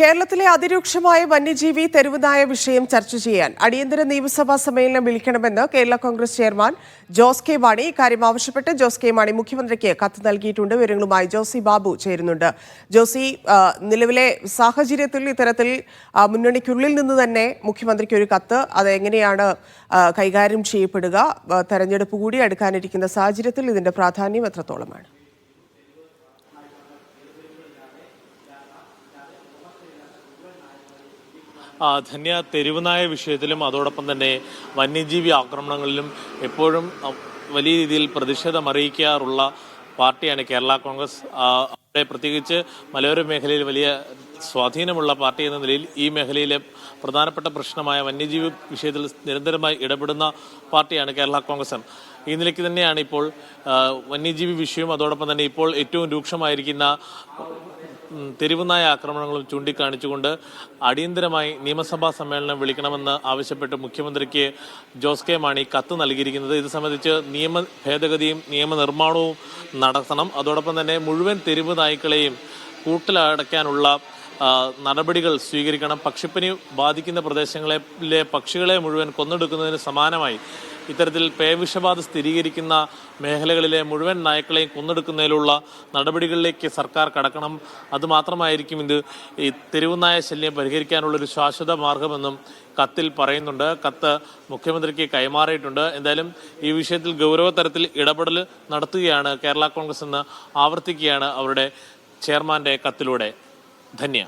കേരളത്തിലെ അതിരൂക്ഷമായ വന്യജീവി തെരുവുനായ വിഷയം ചർച്ച ചെയ്യാൻ അടിയന്തര നിയമസഭാ സമ്മേളനം വിളിക്കണമെന്ന് Kerala Congress chairman Jose K Mani. ഇക്കാര്യം ആവശ്യപ്പെട്ട് ജോസ് കെ മാണി മുഖ്യമന്ത്രിക്ക് കത്ത് നൽകിയിട്ടുണ്ട്. വിവരങ്ങളുമായി ജോസി ബാബു ചേരുന്നുണ്ട്. ജോസി നിലവിലെ സാഹചര്യത്തിൽ ഇത്തരത്തിൽ മുന്നണിക്കുള്ളിൽ നിന്ന് തന്നെ മുഖ്യമന്ത്രിക്ക് ഒരു കത്ത് അതെങ്ങനെയാണ് കൈകാര്യം ചെയ്യപ്പെടുക തെരഞ്ഞെടുപ്പ് കൂടി അടുക്കാനിരിക്കുന്ന സാഹചര്യത്തിൽ ഇതിന്റെ പ്രാധാന്യം എത്രത്തോളമാണ്? ധന്യ തെരുവുനായ വിഷയത്തിലും അതോടൊപ്പം തന്നെ വന്യജീവി ആക്രമണങ്ങളിലും എപ്പോഴും വലിയ രീതിയിൽ പ്രതിഷേധം അറിയിക്കാറുള്ള പാർട്ടിയാണ് കേരള കോൺഗ്രസ്. പ്രത്യേകിച്ച് മലയോര മേഖലയിൽ വലിയ സ്വാധീനമുള്ള പാർട്ടി എന്ന നിലയിൽ ഈ മേഖലയിലെ പ്രധാനപ്പെട്ട പ്രശ്നമായ വന്യജീവി വിഷയത്തിൽ നിരന്തരമായി ഇടപെടുന്ന പാർട്ടിയാണ് കേരള കോൺഗ്രസ്. ഈ നിലയ്ക്ക് തന്നെയാണ് ഇപ്പോൾ വന്യജീവി വിഷയവും അതോടൊപ്പം തന്നെ ഇപ്പോൾ ഏറ്റവും രൂക്ഷമായിരിക്കുന്ന തെരുവുനായ ആക്രമണങ്ങളും ചൂണ്ടിക്കാണിച്ചുകൊണ്ട് അടിയന്തരമായി നിയമസഭാ സമ്മേളനം വിളിക്കണമെന്ന് ആവശ്യപ്പെട്ട് മുഖ്യമന്ത്രിക്ക് ജോസ് കെ മാണി കത്ത് നൽകിയിരിക്കുന്നത്. ഇത് സംബന്ധിച്ച് നിയമ ഭേദഗതിയും നിയമനിർമ്മാണവും നടത്തണം. അതോടൊപ്പം തന്നെ മുഴുവൻ തെരുവ് നായ്ക്കളെയും കൂട്ടിലടയ്ക്കാനുള്ള നടപടികൾ സ്വീകരിക്കണം. പക്ഷിപ്പനി ബാധിക്കുന്ന പ്രദേശങ്ങളിലെ പക്ഷികളെ മുഴുവൻ കൊന്നെടുക്കുന്നതിന് സമാനമായി ഇത്തരത്തിൽ പേവിഷബാധ സ്ഥിരീകരിക്കുന്ന മേഖലകളിലെ മുഴുവൻ നായ്ക്കളെയും കൊന്നെടുക്കുന്നതിലുള്ള നടപടികളിലേക്ക് സർക്കാർ കടക്കണം. അതുമാത്രമായിരിക്കും ഇത് ഈ തെരുവുനായ ശല്യം പരിഹരിക്കാനുള്ള ഒരു ശാശ്വത മാർഗമെന്നും കത്തിൽ പറയുന്നുണ്ട്. കത്ത് മുഖ്യമന്ത്രിക്ക് കൈമാറിയിട്ടുണ്ട്. എന്തായാലും ഈ വിഷയത്തിൽ ഗൗരവതരത്തിൽ ഇടപെടൽ നടത്തുകയാണ് കേരള കോൺഗ്രസ് എന്ന് ആവർത്തിക്കുകയാണ് അവരുടെ ചെയർമാന്റെ കത്തിലൂടെ. ധന്യ